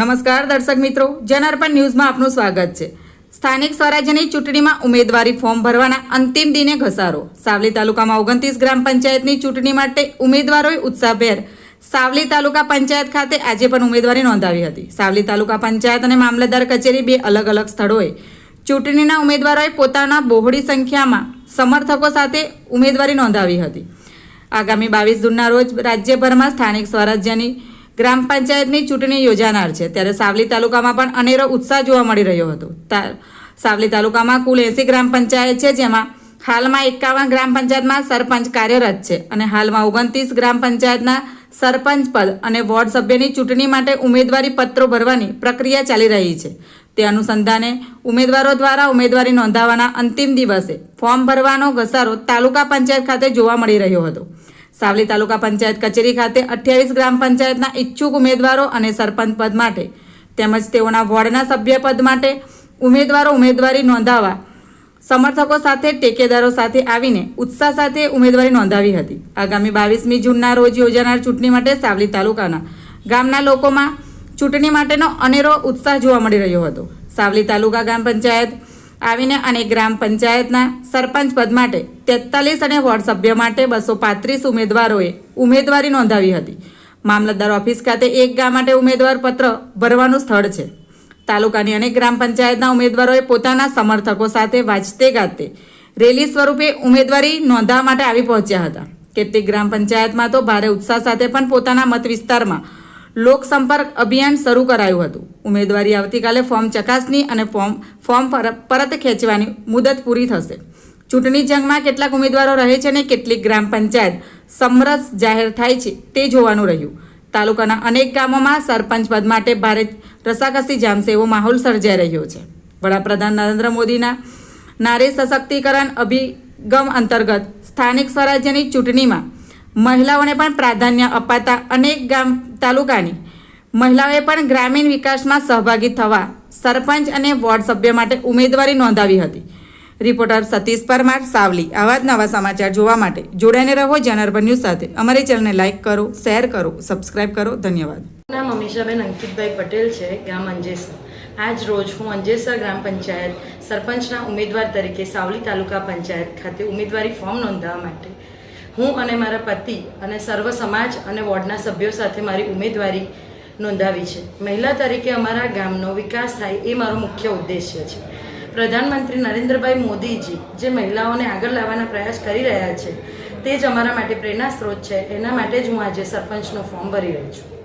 નમસ્કાર દર્શક મિત્રો, જનાર્પણ ન્યૂઝમાં આપનું સ્વાગત છે. સ્થાનિક સ્વરાજ્યની ચૂંટણીમાં ઉમેદવારી ફોર્મ ભરવાના અંતિમ દિને ઘસારો. સાવલી તાલુકામાં ઓગણત્રીસ ગ્રામ પંચાયતની ચૂંટણી માટે ઉમેદવારોએ ઉત્સાહભેર સાવલી તાલુકા પંચાયત ખાતે આજે પણ ઉમેદવારી નોંધાવી હતી. સાવલી તાલુકા પંચાયત અને મામલતદાર કચેરી બે અલગ અલગ સ્થળોએ ચૂંટણીના ઉમેદવારોએ પોતાના બહોળી સંખ્યામાં સમર્થકો સાથે ઉમેદવારી નોંધાવી હતી. આગામી બાવીસ જૂનના રોજ રાજ્યભરમાં સ્થાનિક સ્વરાજ્યની ગ્રામ પંચાયતની ચૂંટણી યોજાનાર છે. ત્યારે સાવલી તાલુકામાં પણ અનેરો ઉત્સાહ જોવા મળી રહ્યો હતો. સાવલી તાલુકામાં કુલ એસી ગ્રામ પંચાયત છે, જેમાં હાલમાં એકાવન ગ્રામ પંચાયતમાં સરપંચ કાર્યરત છે અને હાલમાં ઓગણત્રીસ ગ્રામ પંચાયતના સરપંચ પદ અને વોર્ડ સભ્યની ચૂંટણી માટે ઉમેદવારી પત્રો ભરવાની પ્રક્રિયા ચાલી રહી છે. તે અનુસંધાને ઉમેદવારો દ્વારા ઉમેદવારી નોંધાવવાના અંતિમ દિવસે ફોર્મ ભરવાનો ઘસારો તાલુકા પંચાયત ખાતે જોવા મળી રહ્યો હતો. સાવલી તાલુકા પંચાયત કચેરી ખાતે અઠ્યાવીસ ગ્રામ પંચાયતના ઈચ્છુક ઉમેદવારો અને સરપંચ પદ માટે તેમજ તેઓના વોર્ડના સભ્ય પદ માટે ઉમેદવારો ઉમેદવારી નોંધાવવા સમર્થકો સાથે, ટેકેદારો સાથે આવીને ઉત્સાહ સાથે ઉમેદવારી નોંધાવી હતી. આગામી બાવીસમી જૂનના રોજ યોજાનાર ચૂંટણી માટે સાવલી તાલુકાના ગામના લોકોમાં ચૂંટણી માટેનો અનેરો ઉત્સાહ જોવા મળી રહ્યો હતો. સાવલી તાલુકા ગ્રામ પંચાયત આવીને અને ગ્રામ પંચાયતના સરપંચ પદ માટે તેતાલીસ અને વોર્ડ સભ્ય માટે બસો પાંત્રીસ ઉમેદવારોએ ઉમેદવારી નોંધાવી હતી. મામલતદાર ઓફિસ ખાતે એક ગામ માટે ઉમેદવાર પત્ર ભરવાનું સ્થળ છે. તાલુકાની અનેક ગ્રામ પંચાયતના ઉમેદવારોએ પોતાના સમર્થકો સાથે વાંચતે ગાતે રેલી સ્વરૂપે ઉમેદવારી નોંધાવવા માટે આવી પહોંચ્યા હતા. કેટલીક ગ્રામ પંચાયતમાં તો ભારે ઉત્સાહ સાથે પણ પોતાના મત વિસ્તારમાં લોક સંપર્ક અભિયાન શરૂ કરાયું હતું. ઉમેદવારી આવતીકાલે ફોર્મ ચકાસણી અને ફોર્મ ફોર્મ પર- પરત ખેંચવાની મુદત પૂરી થશે. ચૂંટણી જંગમાં કેટલાક ઉમેદવારો રહે છે અને કેટલીક ગ્રામ પંચાયત સમરસ જાહેર થાય છે તે જોવાનું રહ્યું. તાલુકાના અનેક ગામોમાં સરપંચ પદ માટે ભારે રસાકસી જામશે એવો માહોલ સર્જાઈ રહ્યો છે. વડાપ્રધાન નરેન્દ્ર મોદીના નારી સશક્તિકરણ અભિગમ અંતર્ગત સ્થાનિક સ્વરાજ્યની ચૂંટણીમાં મહિલાઓને પણ પ્રાધાન્ય અપાતા અનેક ગામ તાલુકાની. મહિલાઓએ પણ ગ્રામીણ વિકાસમાં સહભાગી થવા સરપંચ અને વોર્ડ સભ્ય માટે ઉમેદવારી નોંધાવી હતી. રિપોર્ટર સતીશ પરમાર, સાવલી. આવા જ નવા સમાચાર જોવા માટે જોડાઈને રહો જનાર્બન ન્યૂઝ સાથે. અમારી ચેનલને લાઇક કરો, શેર કરો, સબસ્ક્રાઇબ કરો. ધન્યવાદ. નામ અમીષાબેન અંકિતભાઈ પટેલ છે, ગામ અંજેસર. આજ રોજ હું અંજેસર ગ્રામ પંચાયત સરપંચના ઉમેદવાર તરીકે સાવલી તાલુકા પંચાયત ખાતે ઉમેદવારી ફોર્મ નોંધાવવા માટે હું અને મારા પતિ અને સર્વ સમાજ અને વોર્ડના સભ્યો સાથે મારી ઉમેદવારી નોંધાવી છે. મહિલા તરીકે અમારા ગામનો વિકાસ થાય એ મારો મુખ્ય ઉદ્દેશ્ય છે. પ્રધાનમંત્રી નરેન્દ્રભાઈ મોદીજી જે મહિલાઓને આગળ લાવવાના પ્રયાસ કરી રહ્યા છે, તે જ અમારા માટે પ્રેરણા સ્ત્રોત છે. એના માટે જ હું આજે સરપંચનું ફોર્મ ભરી રહી છું.